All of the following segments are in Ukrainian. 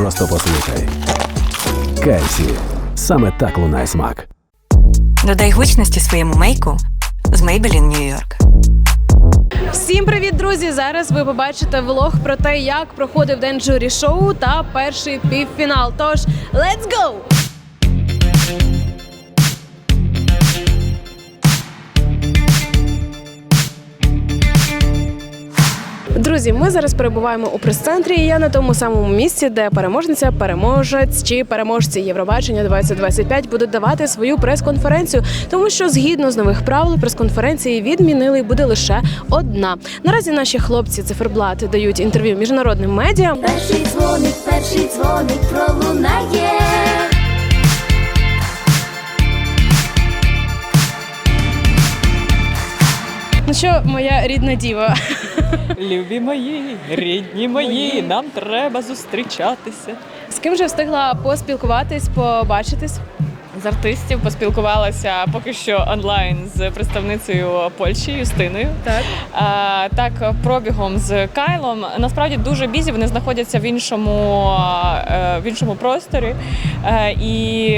Просто послухай. Кайсі. Саме так лунає смак. Додай гучності своєму мейку з Maybelline New York. Всім привіт, друзі! Зараз ви побачите влог про те, як проходив день журі шоу та перший півфінал. Тож, let's go! Друзі, ми зараз перебуваємо у прес-центрі. і Я на тому самому місці, де переможниця, переможець чи переможці Євробачення 2025 будуть давати свою прес-конференцію, тому що згідно з нових правил прес-конференції відмінили і буде лише одна. Наразі наші хлопці циферблати дають інтерв'ю міжнародним медіа. Перший дзвоник, перший дзвоник пролунає. Ну що, моя рідна діва? Любі мої, рідні мої, нам треба зустрічатися. З ким же встигла поспілкуватись, побачитись? З артистів поспілкувалася поки що онлайн з представницею Польщі Юстиною. Так. А, так, пробігом з Кайлом. Насправді дуже бізі. Вони знаходяться в іншому, е, в іншому просторі. Е, І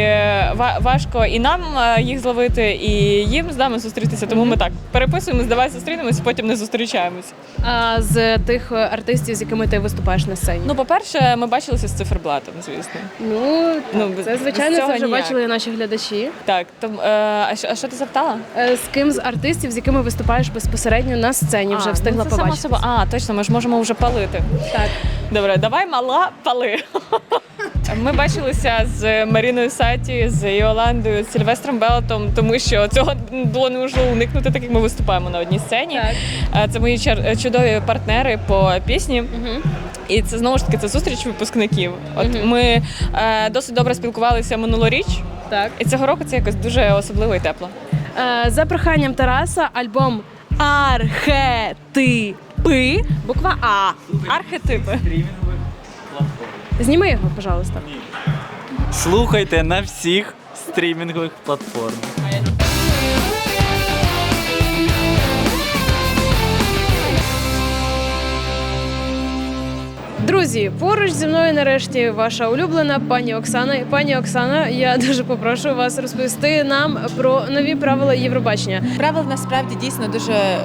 важко і нам е, їх зловити, і їм з нами зустрітися. Тому ми так переписуємось, давай зустрінемось, потім не зустрічаємось. А з тих артистів, з якими ти виступаєш на сцені? Ну, по-перше, ми бачилися з циферблатом, звісно. Ну, Ну, це звичайно, це вже ніяк. бачили наші глядачі. Так, там, е, а, що, а що ти запитала? Е, З ким з артистів, з якими виступаєш безпосередньо на сцені, вже встигла ну, це побачити. собою. А, точно, ми ж можемо вже палити. Так. Добре, давай мала пали. Ми бачилися з Маріною Саті, з Йоландою, з Сильвестром Белотом, тому що цього було неможливо уникнути, так як ми виступаємо на одній сцені. Так. Е, Це мої чар- чудові партнери по пісні. Угу. І це знову ж таки це зустріч випускників. От Мгм. ми е, досить добре спілкувалися минулоріч, Так. і цього року це якось дуже особливо і тепло. Е, За проханням Тараса альбом Архетипи. Буква А. Архетипи. Зніми його, пожалуйста. Слухайте на всіх стрімінгових платформах. Друзі, поруч зі мною нарешті ваша улюблена пані Оксана. Пані Оксана, я дуже попрошу вас розповісти нам про нові правила Євробачення. Правил насправді дійсно дуже е,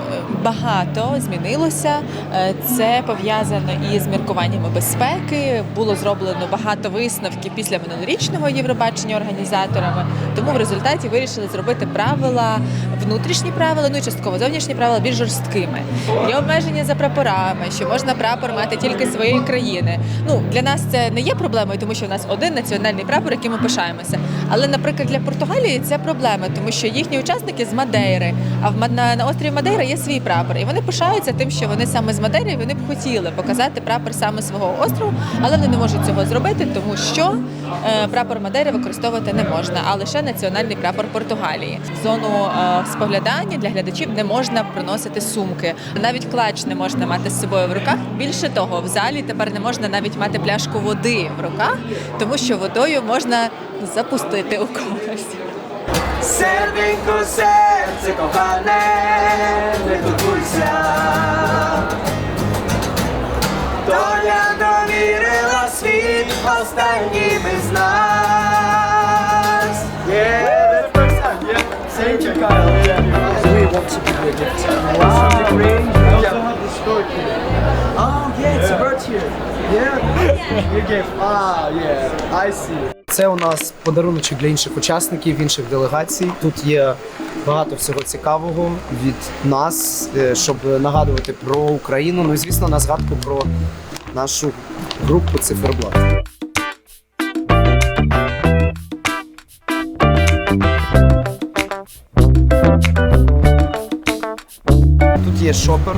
багато змінилося. Е, Це пов'язано із міркуваннями безпеки. Було зроблено багато висновків після минулорічного Євробачення організаторами. Тому в результаті вирішили зробити правила, внутрішні правила, ну і частково зовнішні правила більш жорсткими. Є обмеження за прапорами, що можна прапор мати тільки своєї країни. Ну для нас це не є проблемою, тому що у нас один національний прапор, яким ми пишаємося. Але, наприклад, для Португалії це проблема, тому що їхні учасники з Мадейри, а в на, на острові Мадейра є свій прапор, і вони пишаються тим, що вони саме з Мадейри, і вони б хотіли показати прапор саме свого острову, але вони не можуть цього зробити, тому що е, прапор Мадейри використовувати не можна, а лише національний прапор Португалії. Зону е, споглядання для глядачів не можна приносити сумки. Навіть клач не можна мати з собою в руках. Більше того, в залі тепер не можна навіть мати пляшку води в руках, тому що водою можна запустити у когось. Серденько, серце кохане, не турбуйся. Доля довірила світ останнім із нас. Yeah, the first time, yeah. Same check out, yeah. We want to be a gift. Wow. We also have the stork here. Oh, yeah, it's a bird here. Yeah. You give. Ah, yeah, I see. Це у нас подаруночок для інших учасників, інших делегацій. Тут є багато всього цікавого від нас, е, щоб нагадувати про Україну. Ну і звісно, на згадку про нашу групу циферблат. Є шопер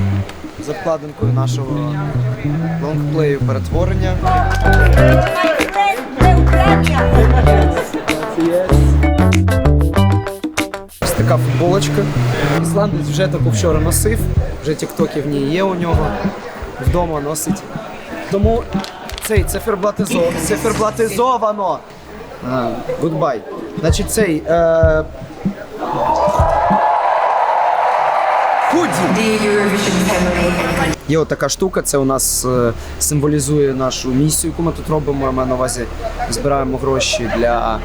з обкладинкою нашого лонгплею перетворення. Ось така футболочка. Ісландець вже таку вчора носив, вже тіктоки в ній є у нього. Вдома носить. Тому цей циферблатизо... циферблатизовано. Гудбай. Значить, цей. Е... Худі! Є отака штука, це у нас е, символізує нашу місію, яку ми тут робимо. Маю на увазі збираємо гроші для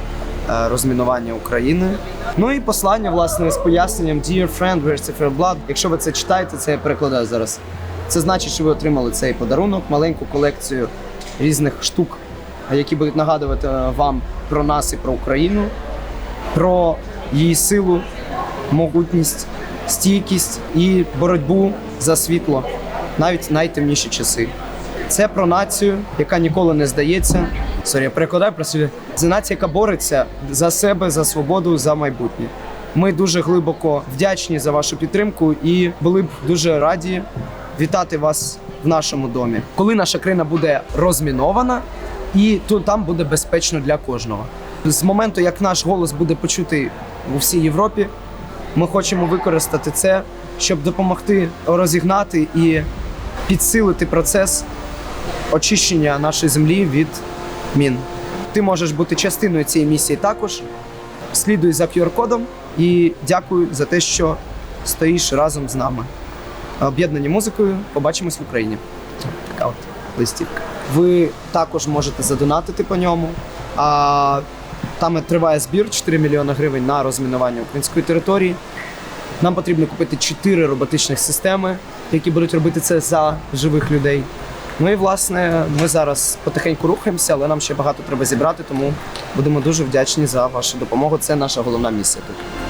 е, розмінування України. Ну і послання, власне, з поясненням Dear friend, where's fair blood. Якщо ви це читаєте, це я перекладаю зараз. Це значить, що ви отримали цей подарунок, маленьку колекцію різних штук, які будуть нагадувати е, вам про нас і про Україну, про її силу, могутність, стійкість і боротьбу за світло, навіть найтемніші часи. Це про націю, яка ніколи не здається. Сорі, я перекладаю про себе. Це нація, яка бореться за себе, за свободу, за майбутнє. Ми дуже глибоко вдячні за вашу підтримку і були б дуже раді вітати вас в нашому домі, коли наша країна буде розмінована, і тут там буде безпечно для кожного. З моменту, як наш голос буде почутий у всій Європі, ми хочемо використати це, щоб допомогти розігнати і підсилити процес очищення нашої землі від мін. Ти можеш бути частиною цієї місії також. Слідуй за QR-кодом і дякую за те, що стоїш разом з нами. Об'єднані музикою, побачимось в Україні. Така от листівка. Ви також можете задонатити по ньому. А там триває збір 4 мільйони гривень на розмінування української території. Нам потрібно купити 4 роботичних системи, які будуть робити це за живих людей. Ну і власне ми зараз потихеньку рухаємося, але нам ще багато треба зібрати, тому будемо дуже вдячні за вашу допомогу. Це наша головна місія тут.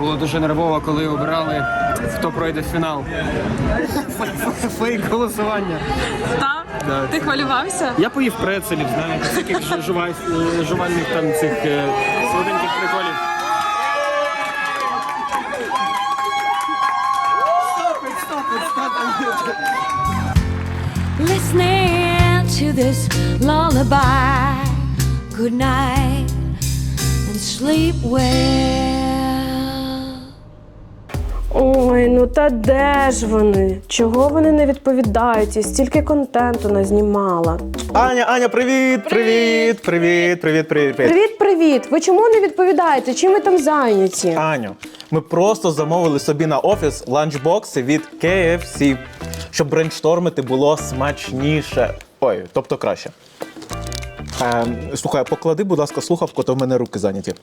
Було дуже нервово, коли обирали, хто пройде фінал. Фейк голосування. Так? Ти хвилювався? Я поїв прецелів, знаєте, таких ж- жувай- е, жувальних там цих е, солоденьких приколів. Listening to this lullaby. Good night and sleep well. Та де ж вони? Чого вони не відповідають? І стільки контенту назнімала. Аня, Аня, привіт, привіт, привіт, привіт, привіт, привіт. Привіт, привіт! Ви чому не відповідаєте? Чим ви там зайняті? Аню, ми просто замовили собі на офіс ланчбокси від KFC, щоб брейнштормити було смачніше. Ой, тобто краще. Ем, слухай, поклади, будь ласка, слухавку, то в мене руки зайняті.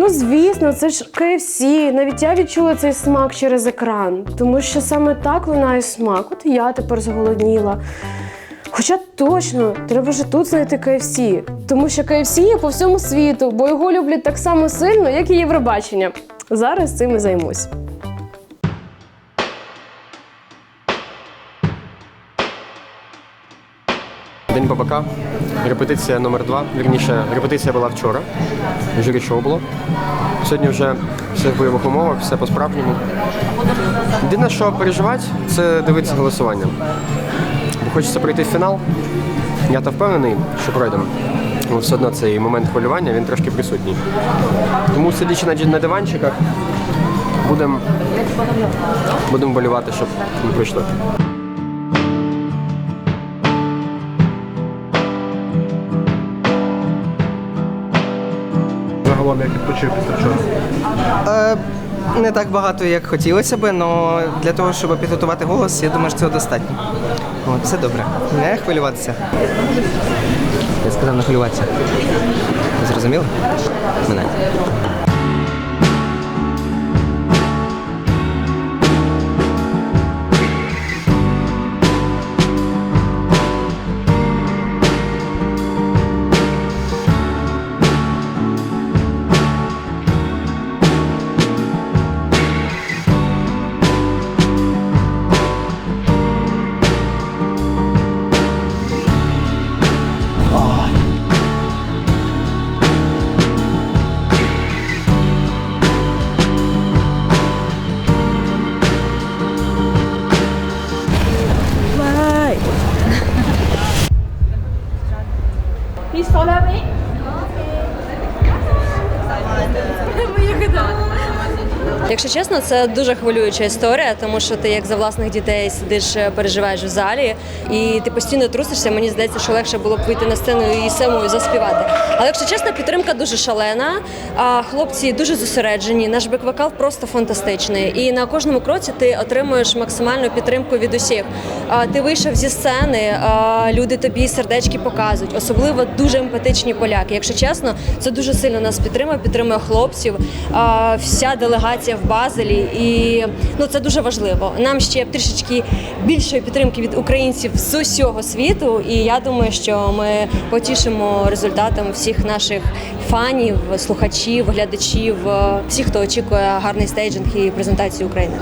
Ну, звісно, це ж KFC. Навіть я відчула цей смак через екран, тому що саме так лунає смак. От я тепер зголодніла. Хоча точно, треба вже тут знайти KFC, тому що KFC є по всьому світу, бо його люблять так само сильно, як і Євробачення. Зараз цим і займусь. Бабака, репетиція номер два. Вірніше, репетиція була вчора. Журі шоу було. Сьогодні вже все в бойових умовах, все по-справжньому. Єдине, що переживати, це дивитися голосування. Бо хочеться пройти в фінал. Я то впевнений, що пройдемо. Але все одно цей момент хвилювання він трошки присутній. Тому сидячи на, диванчиках, будемо будем болювати, щоб не пройшло. Загалом як відпочив після вчора. Е, не так багато, як хотілося би, але для того, щоб підготувати голос, я думаю, що цього достатньо. От, все добре. Не хвилюватися. Я сказав не хвилюватися. Зрозуміло? Мене. Якщо це дуже хвилююча історія, тому що ти як за власних дітей сидиш, е, переживаєш в залі, і ти постійно трусишся. Мені здається, що легше було б вийти на сцену і самою заспівати. Але якщо чесно, підтримка дуже шалена. А хлопці дуже зосереджені. Наш бек-вокал просто фантастичний. І на кожному кроці ти отримуєш максимальну підтримку від усіх. А ти вийшов зі сцени, а люди тобі сердечки показують, особливо дуже емпатичні поляки. Якщо чесно, це дуже сильно нас підтримує, підтримує хлопців. А, вся делегація в Базелі, і ну це дуже важливо. Нам ще трішечки більшої підтримки від українців з усього світу. І я думаю, що ми потішимо результатом всіх наших фанів, слухачів, глядачів, всіх, хто очікує гарний стейджинг і презентацію України.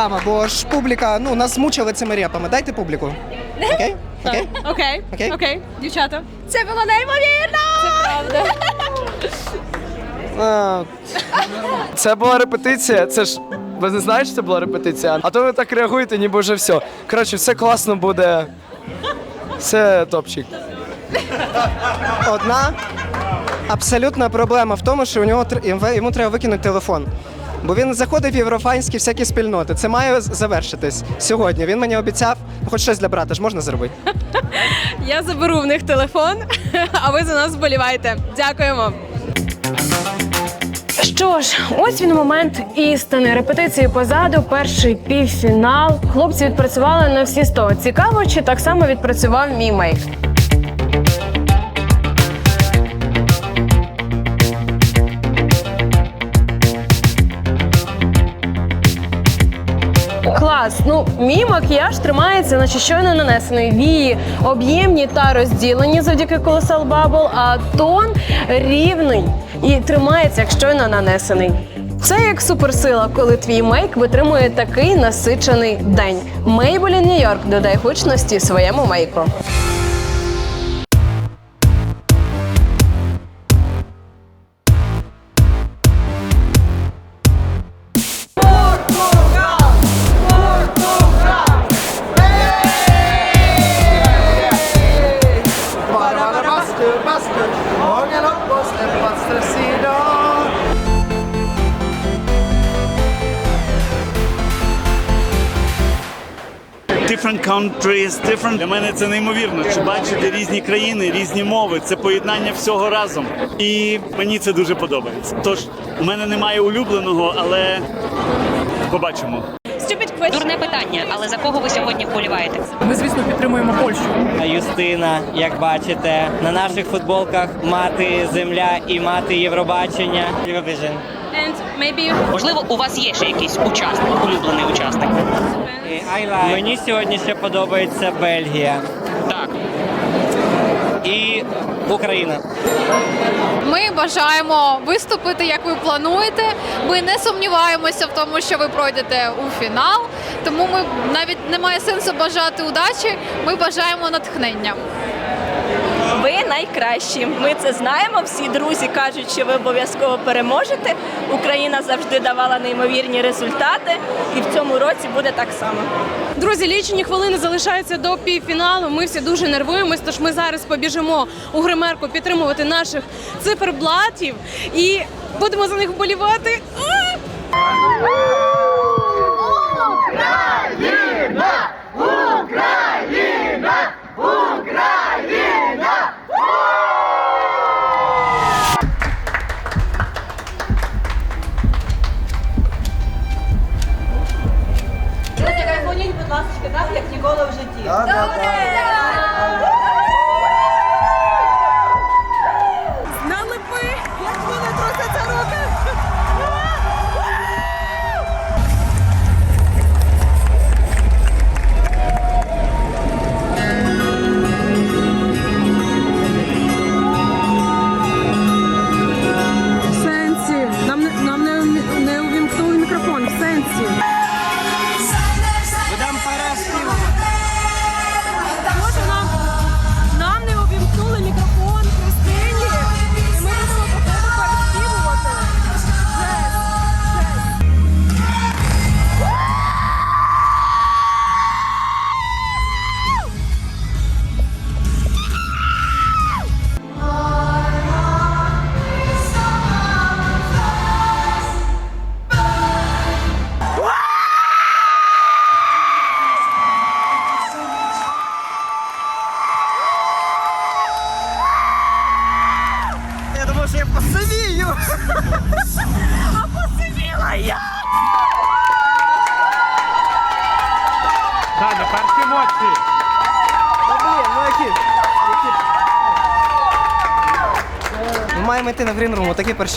Справа, бо ж публіка, ну, нас змучили цими репами. Дайте публіку. Окей? Окей? Окей, Окей. окей, дівчата. Це було неймовірно! Це правда. А, Це була репетиція. Це ж. Ви не знаєте, що це була репетиція? А то ви так реагуєте, ніби вже все. Коротше, все класно буде. Все топчик. Одна абсолютна проблема в тому, що у нього тр- йому треба викинути телефон. Бо він заходив в єврофанські всякі спільноти. Це має завершитись сьогодні. Він мені обіцяв, ну, хоч щось для брата ж можна зробити. Я заберу в них телефон, а ви за нас вболівайте. Дякуємо. Що ж, ось він момент істини. Репетиції позаду, перший півфінал. Хлопці відпрацювали на всі 100. Цікаво, чи так само відпрацював мій мейк. Клас. Ну, мій макіяж тримається, наче щойно нанесений. Вії об'ємні та розділені завдяки Colossal Bubble, а тон рівний і тримається, як щойно нанесений. Це як суперсила, коли твій мейк витримує такий насичений день. Maybelline New York додай гучності своєму мейку. Countries, different... Для мене це неймовірно. Чи бачити різні країни, різні мови, це поєднання всього разом. І мені це дуже подобається. Тож у мене немає улюбленого, але побачимо. Дурне питання, але за кого ви сьогодні вболіваєте? Ми, звісно, підтримуємо Польщу. Юстина, як бачите, на наших футболках мати земля і мати Євробачення. Eurovision. Можливо, у вас є ще якийсь учасник, улюблений учасник. Мені сьогодні ще подобається Бельгія. Так. І Україна. Ми бажаємо виступити, як ви плануєте. Ми не сумніваємося в тому, що ви пройдете у фінал. Тому ми навіть немає сенсу бажати удачі. Ми бажаємо натхнення. Ви найкращі. Ми це знаємо. Всі друзі кажуть, що ви обов'язково переможете. Україна завжди давала неймовірні результати, і в цьому році буде так само. Друзі, лічені хвилини залишаються до півфіналу. Ми всі дуже нервуємось, тож ми зараз побіжимо у гримерку підтримувати наших циферблатів і будемо за них вболівати.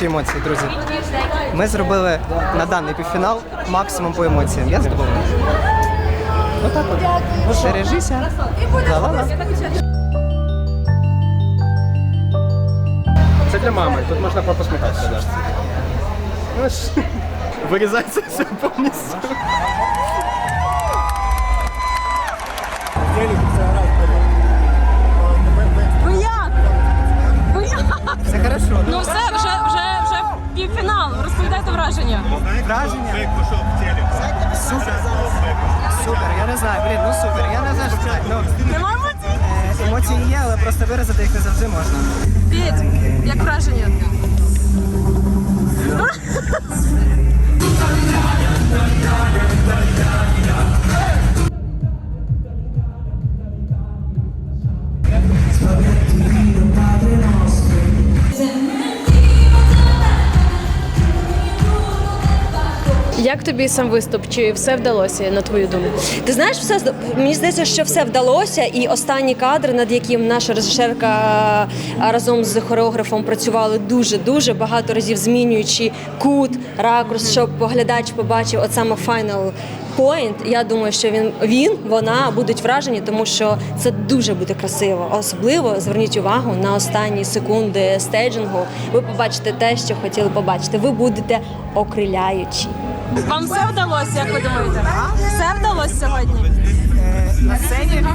Грінрум, емоції, друзі. Ми зробили на даний півфінал максимум по емоціям. Я задоволений. Отак от. Бережися. Ла-ла-ла. Це для мами, тут можна посміхатися. Да. Ну, ж, Вирізається все повністю. Ну? Ну як? Все хорошо. Ну все, вже, вже. Розповідайте враження. Враження? Супер. Супер, я не знаю, блін, ну супер. Я не знаю, що сказати. Ну, Нема емоцій? е, емоції є, але просто виразити їх не завжди можна. Петь, як враження? Як тобі сам виступ? Чи все вдалося на твою думку? Ти знаєш, все мені здається, що все вдалося, і останні кадри, над яким наша режисерка разом з хореографом працювали дуже дуже багато разів, змінюючи кут, ракурс, щоб поглядач побачив от саме final point. Я думаю, що він він, вона будуть вражені, тому що це дуже буде красиво. Особливо зверніть увагу на останні секунди стейджингу. Ви побачите те, що хотіли побачити. Ви будете окриляючі. Вам все вдалося, як ви думаєте? Все вдалося сьогодні? На сцені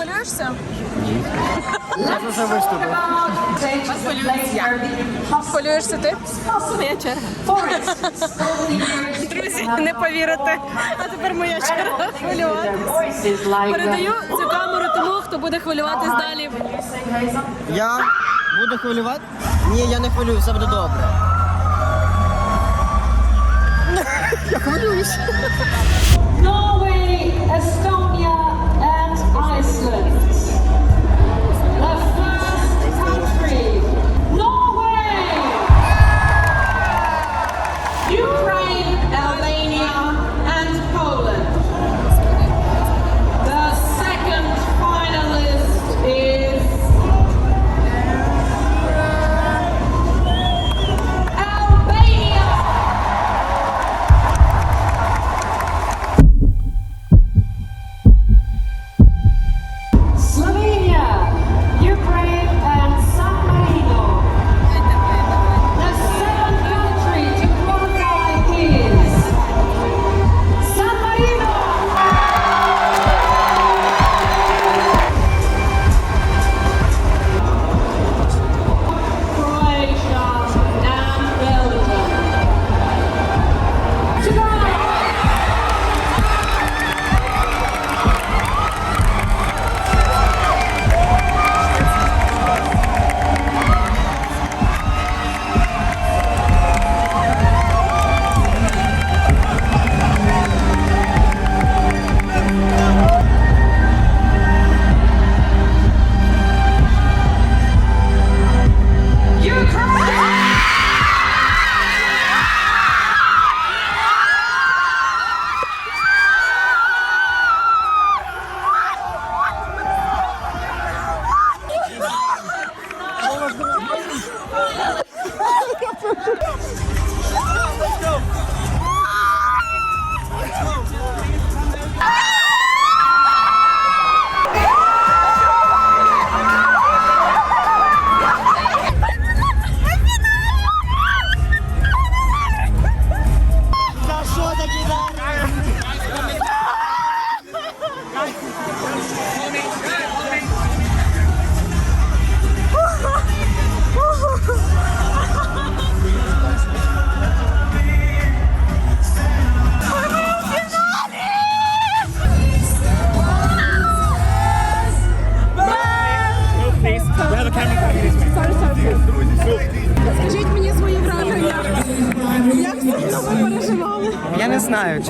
Хвилюєшся? я вже виступив. Хвилюєшся ти? Моя черга. Друзі, не повірите. А тепер моя черга хвилюватись. Передаю цю камеру тому, хто буде хвилюватись далі. Я буду хвилювати? Ні, я не хвилюю, все буде добре. Я хвилююсь. Norway, Estonia, Christmas.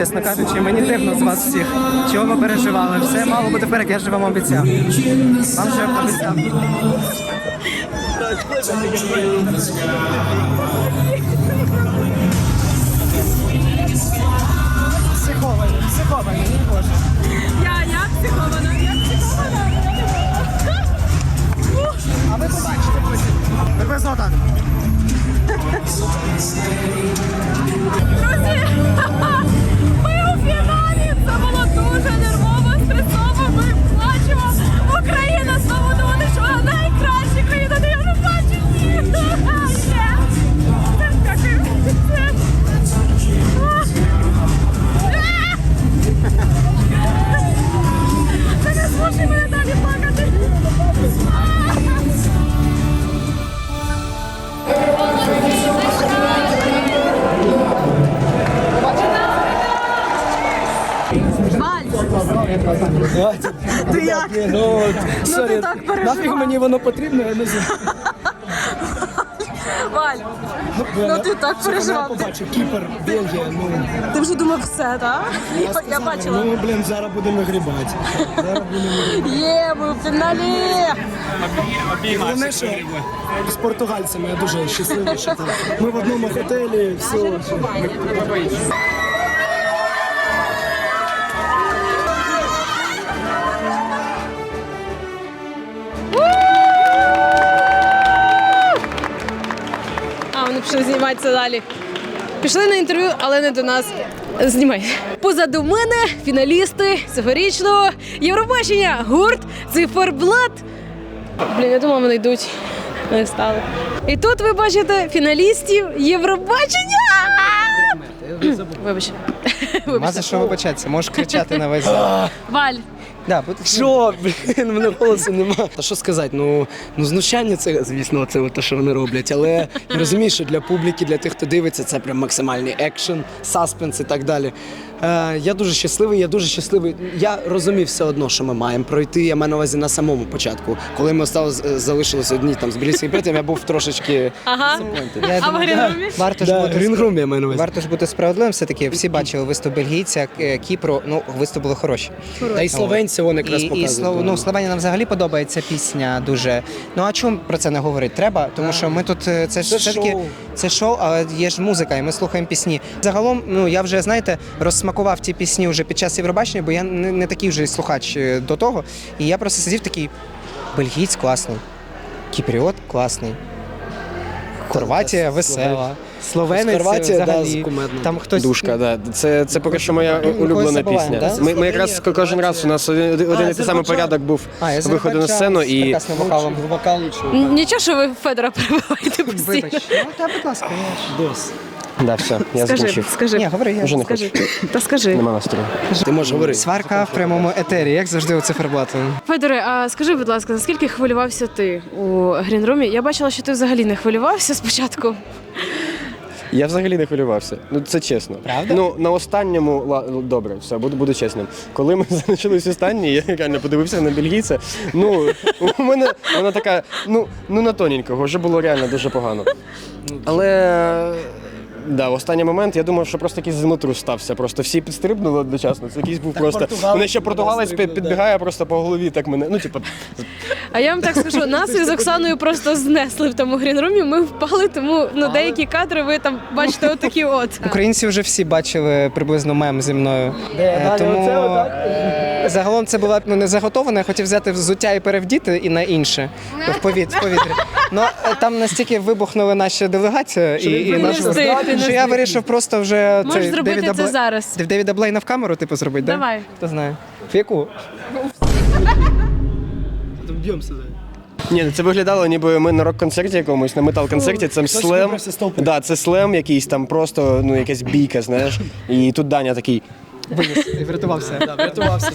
Чесно кажучи, мені дивно з вас всіх. Чого ви переживали? Все мало бути вперед, я ж вам обіцяв. Вам же обіцяв. Психовані, психовані, не боже. Я, я психована, я психована. А ви побачите потім. Приблизно так. Друзі, було Ти як? Ну, от, сорі, так переживав. нафіг мені воно потрібно, я не знаю. Валь, ну ти так Я переживав. побачив, Кіпер, Бельгія, ну. Ти вже думав все, так? Я, сказав, бачила. Ну, блін, зараз будемо грібати. Є, ми у фіналі! Головне, що з португальцями я дуже щасливий, що там. Ми в одному готелі, все. Пішли зніматися далі. Пішли на інтерв'ю, але не до нас. Знімай. Позаду мене фіналісти цьогорічного Євробачення. Гурт Циферблат. Блін, я думала, вони йдуть. Не стали. І тут ви бачите фіналістів Євробачення. Вибач. Ма за що вибачатися, можеш кричати на весь зал. Валь. Да, Що, блін, в мене голосу нема. Та що сказати, ну, ну знущання це, звісно, це те, що вони роблять. Але я розумію, що для публіки, для тих, хто дивиться, це прям максимальний екшен, саспенс і так далі. Е, я дуже щасливий, я дуже щасливий. Я розумів все одно, що ми маємо пройти. Я маю на увазі на самому початку. Коли ми осталось, е, залишилися одні там з Брільським братом, я був трошечки. Ага. Я А в думаю, Грінрумі? Варто ж Да, бути Грінгрум я маю на увазі. Варто ж бути справедливим. Все таки всі бачили виступ бельгійця, К- Кіпру. Ну виступ були хороші. Та й словенці вони якраз і, і слов, ну, Словенія нам взагалі подобається пісня дуже. Ну а чому про це не говорити? Треба, тому що ми тут е, це ж Це все-таки шоу. це шоу, але є ж музика, і ми слухаємо пісні. Загалом, ну я вже знаєте, розсмакував ті пісні вже під час Євробачення, бо я не, не такий вже слухач е, до того. І я просто сидів такий бельгійць класний, кіпріот класний. Хорватія весела. Словенець Хорватія, да, взагалі. Там хтось Душка, да. Це, це поки що моя улюблена пісня. да? Ми, ми якраз кожен раз у нас один, один і той самий порядок був А, виходу на сцену і вокалом. Вокал лучше. Нічого, що ви Федора перебиваєте постійно. Вибач. Ну, та, будь ласка. Дос. Да, все, я Скажи, закінчив. скажи. Ні, говори, я Вже не Скажи. Та скажи. Нема настрою. Ти можеш говорити. Сварка в прямому етері, як завжди у циферблату. Федоре, а скажи, будь ласка, наскільки хвилювався ти у Грінрумі? Я бачила, що ти взагалі не хвилювався спочатку. Я взагалі не хвилювався. Ну це чесно. Правда? Ну на останньому ла- добре, все, буду, буду чесним. Коли ми залишились останні, я реально подивився на бельгійця. Ну у мене вона така, ну ну на тоненького, вже було реально дуже погано. Але. Да, в останній момент я думав, що просто якийсь землетрус стався. Просто всі підстрибнули одночасно. Це якийсь був просто. португалець Мене ще португалець підстрибнув, да. підбігає просто по голові, так мене. Ну, типу, А я вам так скажу, нас із Оксаною просто знесли в тому грінрумі. Ми впали, тому ну деякі кадри ви там бачите отакі от. Українці вже всі бачили приблизно мем зі мною. Е, Тому оце отак? е, загалом це була ну, не заготована, я хотів взяти взуття і перевдіти і на інше. В повітрі. В повітрі. Ну там настільки вибухнули наші делегація і, і наш встиг, ти не що я вирішив просто вже Можеш цей зробити Девіда це Бла- зараз. Девіда Блейна в камеру, типу, зробити, да? Давай. Хто знає. В яку? Б'ємося. Ні, ну це виглядало, ніби ми на рок-концерті якомусь, на метал-концерті. Це слем. вибрався з толпи. Да, це слем якийсь там, просто ну якась бійка, знаєш. І тут Даня такий. Виніс і врятувався. Врятувався.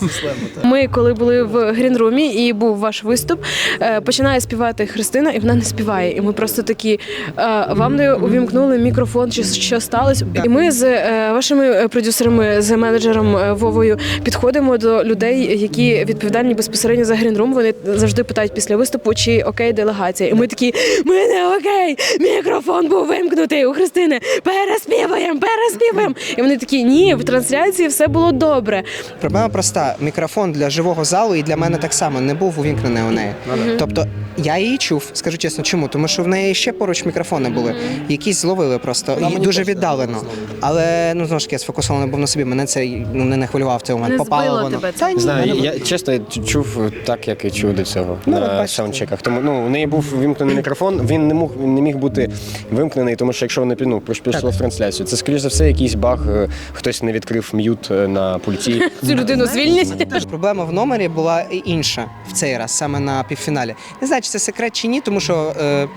Ми, коли були в грінрумі і був ваш виступ, е, починає співати Христина, і вона не співає. І ми просто такі е, вам не увімкнули мікрофон, чи що сталося. І ми з е, вашими продюсерами, з менеджером е, Вовою підходимо до людей, які відповідальні безпосередньо за грінрум. Вони завжди питають після виступу, чи окей делегація. І ми такі, ми не окей, мікрофон був вимкнутий у Христини. Переспіваємо, переспіваємо. І вони такі, ні, в трансляції все все було добре. Проблема проста: мікрофон для живого залу і для мене так само не був увімкнений у неї. Тобто я її чув, скажу чесно, чому? Тому що в неї ще поруч мікрофони були, якісь зловили просто і дуже віддалено. Але ну знову ж таки я сфокусований був на собі. Мене це ну не, не хвилював в цей момент. Не Попало збило воно. тебе Та це? ні, Знаю, я чесно я чув так, як і чув до цього Ну, на саундчеках. Тому ну у неї був вимкнений мікрофон. Він не мог не міг бути вимкнений, тому що якщо вони ну, пішло в трансляцію, це скоріш за все якийсь баг. е, Хтось не відкрив м'ют на пульті. Цю людину звільнять. Проблема в номері була інша в цей раз, саме на півфіналі. Не знаю, чи це секрет чи ні, тому що е,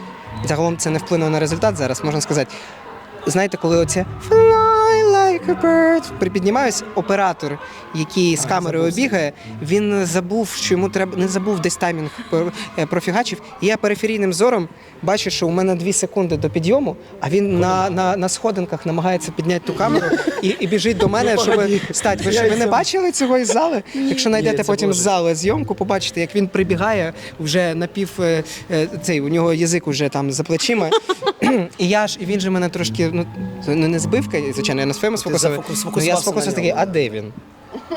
загалом це не вплинуло на результат зараз, можна сказати. Знаєте, коли оце припіднімаюсь, оператор, який з камерою бігає, він забув, що йому треба не забув десь таймінг е. І я периферійним зором бачу, що у мене дві секунди до підйому, а він на, на, на сходинках намагається підняти ту камеру і, і біжить до мене, щоб стати. Ви, ж- ви не бачили цього із зали? Якщо знайдете потім з зали зйомку, побачите, як він прибігає вже напів е, е, цей, у нього язик уже там за плечима. І я ж, і він же мене трошки, ну, не збив, звичайно, я на своєму зафокус- Ну, я сфокусувався на такий, ньому. а де він?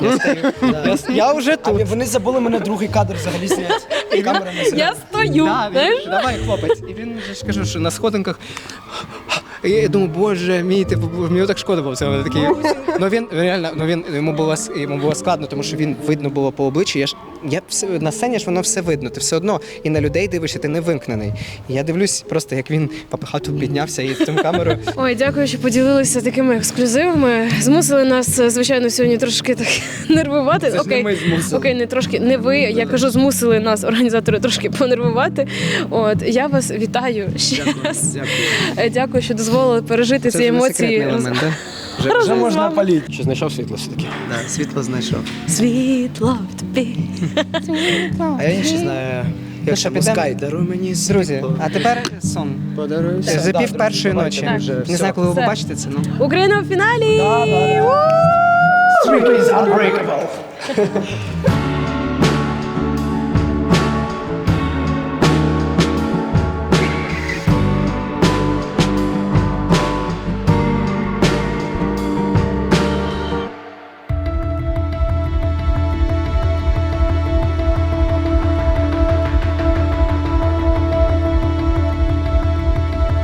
Я стою. Я, я вже А тут. вони забули мене другий кадр взагалі зняти. Камера не Я стою. Да, він, знаєш? давай, хлопець. І він же ж кажу, що на сходинках. І я думаю, боже мій, типу, мені так шкода було цього. Такий. Ну він реально, ну він йому було йому було складно, тому що він видно було по обличчю. Я ж я все на сцені ж воно все видно. Ти все одно і на людей дивишся, ти не вимкнений. І я дивлюсь, просто як він папахату піднявся і цим камерою. Ой, дякую, що поділилися такими ексклюзивами. Змусили нас, звичайно, сьогодні трошки так нервувати. Це ж не Окей, ми змусили. окей, не трошки не ви. Я кажу, змусили нас, організатори, трошки понервувати. От я вас вітаю ще раз. Дякую. Е, Дякую, що дозволили пережити ці емоції. елемент, да? Вже, вже можна вами. палити. Чи знайшов світло все-таки? Да, світло знайшов. Світло в тобі. А я інше знаю. Я ще пускай, даруй мені Друзі, а тепер сон. Подаруй. За пів першої ночі. вже Не знаю, коли ви Все. побачите це. Ну. Україна в фіналі! Streak is unbreakable.